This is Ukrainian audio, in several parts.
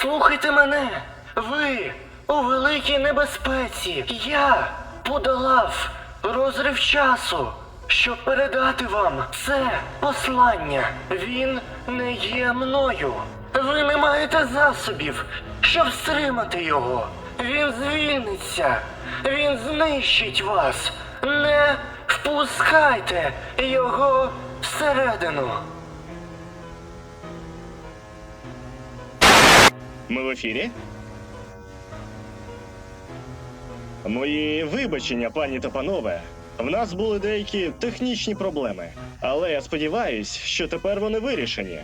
Слухайте мене. Ви у великій небезпеці. Я подолав розрив часу, щоб передати вам це послання. Він не є мною. Ви не маєте засобів, щоб стримати його. Він звільниться. Він знищить вас. Не впускайте його всередину. Ми в ефірі? Мої вибачення, пані та панове. В нас були деякі технічні проблеми, але я сподіваюсь, що тепер вони вирішені.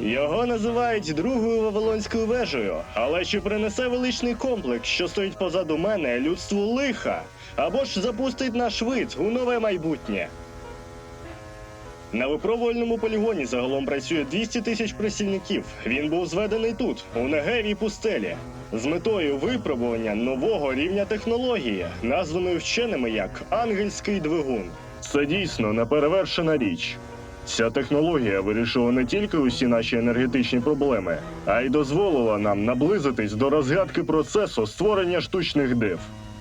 Його називають другою Вавилонською вежею, але чи принесе величний комплекс, що стоїть позаду мене, людству лиха, або ж запустить наш вид у нове майбутнє? На випробувальному полігоні загалом працює 200 тисяч працівників. Він був зведений тут, у Негевій пустелі, з метою випробування нового рівня технології, названої вченими як ангельський двигун. Це дійсно неперевершена річ. Ця технологія вирішила не тільки усі наші енергетичні проблеми, а й дозволила нам наблизитись до розгадки процесу створення штучних див.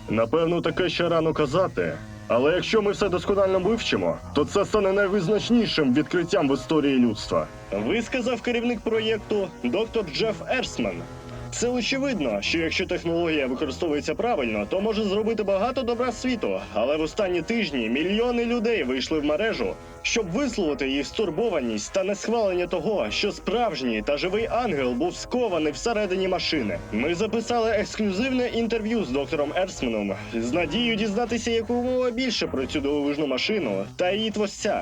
Напевно, таке ще рано казати. Але якщо ми все досконально вивчимо, то це стане найвизначнішим відкриттям в історії людства. Висказав керівник проєкту доктор Джеф Ерсман. Це очевидно, що якщо технологія використовується правильно, то може зробити багато добра світу. Але в останні тижні мільйони людей вийшли в мережу, щоб висловити їх стурбованість та несхвалення того, що справжній та живий ангел був скований всередині машини. Ми записали ексклюзивне інтерв'ю з доктором Ерсманом з надією дізнатися якомога більше про цю дивовижну машину та її творця.